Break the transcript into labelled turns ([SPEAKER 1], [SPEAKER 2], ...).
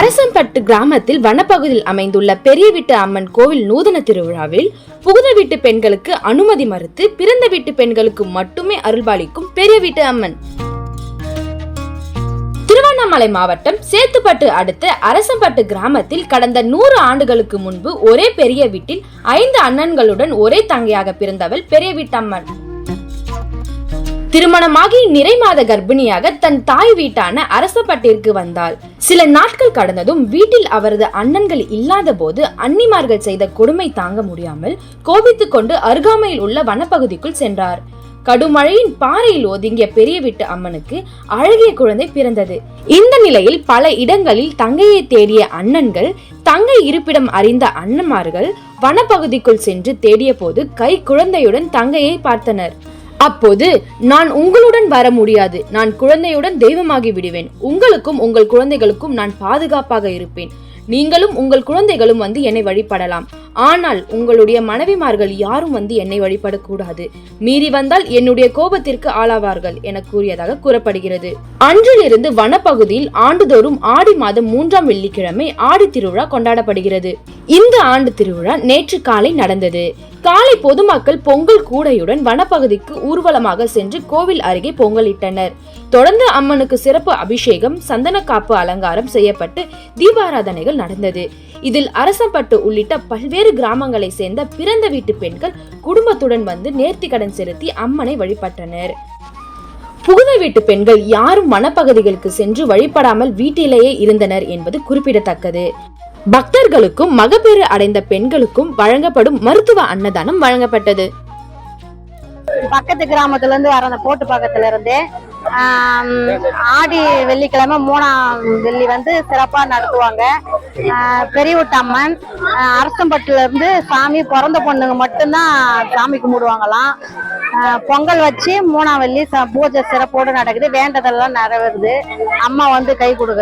[SPEAKER 1] அரசம்பட்டு கிராமத்தில் வனப்பகுதியில் அமைந்துள்ள பெரிய வீட்டு அம்மன் கோவில் நூதன திருவிழாவில் புகுந்த வீட்டு பெண்களுக்கு அனுமதி மறுத்து பிறந்த வீட்டு பெண்களுக்கு மட்டுமே அருள்பாலிக்கும் பெரிய வீட்டு அம்மன். திருவண்ணாமலை மாவட்டம் சேத்துப்பட்டு அடுத்த அரசம்பட்டு கிராமத்தில் கடந்த நூறு ஆண்டுகளுக்கு முன்பு ஒரே பெரிய வீட்டில் ஐந்து அண்ணன்களுடன் ஒரே தங்கையாக பிறந்தவள் பெரிய வீட்டம்மன். திருமணமாகி நிறை மாத கர்ப்பிணியாக தன் தாய் வீட்டான அரசப்பட்டிற்கு வந்தாள். சில நாட்கள் கடந்ததும் வீட்டில் அவரது அண்ணன்கள் இல்லாத போது அன்னிமார்கள் செய்த கொடுமை தாங்க முடியாமல் கோபித்துக் கொண்டு அருகாமையில் உள்ள வனப்பகுதிக்குள் சென்றார். கடுமழையின் பாறையில் ஒதுங்கிய பெரிய வீட்டு அம்மனுக்கு அழகிய குழந்தை பிறந்தது. இந்த நிலையில் பல இடங்களில் தங்கையை தேடிய அண்ணன்கள் தங்கை இருப்பிடம் அறிந்த அண்ணன்மார்கள் வனப்பகுதிக்குள் சென்று தேடிய போது கை குழந்தையுடன் தங்கையை பார்த்தனர். அப்போது நான் உங்களுடன் வர முடியாது. நான் குழந்தையுடன் தெய்வமாகி விடுவேன். உங்களுக்கும் உங்கள் குழந்தைகளுக்கும் நான் பாதுகாப்பாக இருப்பேன். நீங்களும் உங்கள் குழந்தைகளும் வந்து என்னை வழிபடலாம். ஆனால் உங்களுடைய மனைவிமார்கள் யாரும் வந்து என்னை வழிபடக்கூடாது. மீறி வந்தால் என்னுடைய கோபத்திற்கு ஆளாவார்கள் என கூறியதாக கூறப்படுகிறது. அன்றிலிருந்து வனப்பகுதியில் ஆண்டுதோறும் ஆடி மாதம் மூன்றாம் வெள்ளிக்கிழமை ஆடி திருவிழா கொண்டாடப்படுகிறது. இந்த ஆண்டு திருவிழா நேற்று காலை நடந்தது. காலை பொதுமக்கள் பொங்கல் கூடையுடன் வனப்பகுதிக்கு ஊர்வலமாக சென்று கோவில் அருகே பொங்கலிட்டனர். தொடர்ந்து அம்மனுக்கு சிறப்பு அபிஷேகம் சந்தன காப்பு அலங்காரம் செய்யப்பட்டு தீபாராதனைகள் நடந்தது. இதில் அரசம்பட்டு உள்ளிட்ட பல்வேறு கிராமங்களை சேர்ந்த பிறந்த வீட்டு பெண்கள் குடும்பத்துடன் வந்து நேர்த்திக்கடன் செலுத்தி அம்மனை வழிபட்டனர். புகுந்த வீட்டு பெண்கள் யாரும் வனப்பகுதிகளுக்கு சென்று வழிபடாமல் வீட்டிலேயே இருந்தனர் என்பது குறிப்பிடத்தக்கது. பக்தர்களுக்கும் மகப்பேறு அடைந்த பெண்களுக்கும் வழங்கப்படும் மருத்துவ அன்னதானம் வழங்கப்பட்டது.
[SPEAKER 2] பக்கத்து கிராமத்துல இருந்து வர அந்த போட்டு பக்கத்துல இருந்து ஆடி வெள்ளிக்கிழமை மூணாம் வெள்ளி வந்து சிறப்பா நடத்துவாங்க. ஆஹ், பெரியவுட்டம்மன் அரசம்பட்டுல இருந்து சாமி பிறந்த பொண்ணுங்க மட்டும்தான் சாமி கும்பிடுவாங்களாம். ஆஹ், பொங்கல் வச்சு மூணாம் வெள்ளி பூஜை சிறப்போடு நடக்குது. வேண்டதெல்லாம் நிறைவேறுது. அம்மா வந்து கை கொடுக்க